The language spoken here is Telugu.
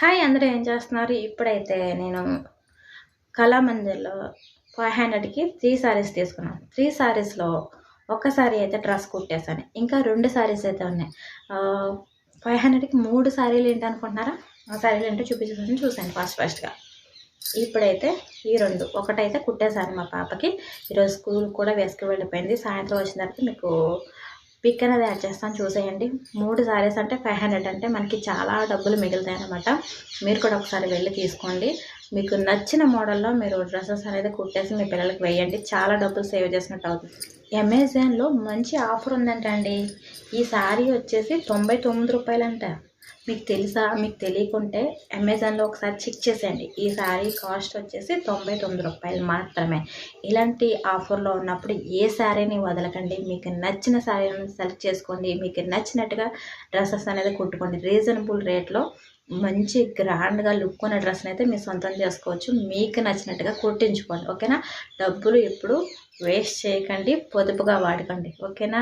హాయ్ అందరూ ఏం చేస్తున్నారు? ఇప్పుడైతే నేను కళామందిర్లో ఫైవ్ హండ్రెడ్కి త్రీ సారీస్ తీసుకున్నాను. త్రీ సారీస్లో ఒక్క సారీ అయితే డ్రెస్ కుట్టేశాను. ఇంకా రెండు సారీస్ అయితే ఉన్నాయి. ఫైవ్ హండ్రెడ్కి మూడు సారీలు ఏంటి అనుకుంటున్నారా? ఆ సారీలు ఏంటో చూపించేసాను చూశాను ఫాస్ట్ ఫాస్ట్గా. ఇప్పుడైతే ఈ రెండు ఒకటైతే కుట్టేశాను మా పాపకి. ఈరోజు స్కూల్ కూడా వేసుకు వెళ్ళిపోయింది సాయంత్రం వచ్చిన తర్వాత మీకు పిక్ అనేది యాడ్ చేస్తాను చూసేయండి. మూడు శారీస్ అంటే ఫైవ్ హండ్రెడ్ అంటే మనకి చాలా డబ్బులు మిగులుతాయి అనమాట మీరు కూడా ఒకసారి వెళ్ళి తీసుకోండి. మీకు నచ్చిన మోడల్లో మీరు డ్రెస్సెస్ అనేది కుట్టేసి మీ పిల్లలకి వేయండి. చాలా డబ్బులు సేవ్ చేసినట్టు అవుతుంది. అమెజాన్లో మంచి ఆఫర్ ఉందంటండి. ఈ శారీ వచ్చేసి తొంభై తొమ్మిది రూపాయలంట. మీకు తెలుసా? మీకు తెలియకుంటే అమెజాన్లో ఒకసారి చెక్ చేసేయండి. ఈ శారీ కాస్ట్ వచ్చేసి తొంభై తొమ్మిది రూపాయలు మాత్రమే. ఇలాంటి ఆఫర్లో ఉన్నప్పుడు ఏ శారీని వదలకండి? మీకు నచ్చిన శారీని సెలెక్ట్ చేసుకోండి. మీకు నచ్చినట్టుగా డ్రెస్సెస్ అనేది కుట్టుకోండి. రీజనబుల్ రేట్లో మంచి గ్రాండ్గా లుక్ ఉన్న డ్రెస్ని అయితే మీరు సొంతం చేసుకోవచ్చు. మీకు నచ్చినట్టుగా కుట్టించుకోండి. ఓకేనా? డబ్బులు ఎప్పుడు వేస్ట్ చేయకండి. పొదుపుగా వాడకండి. ఓకేనా?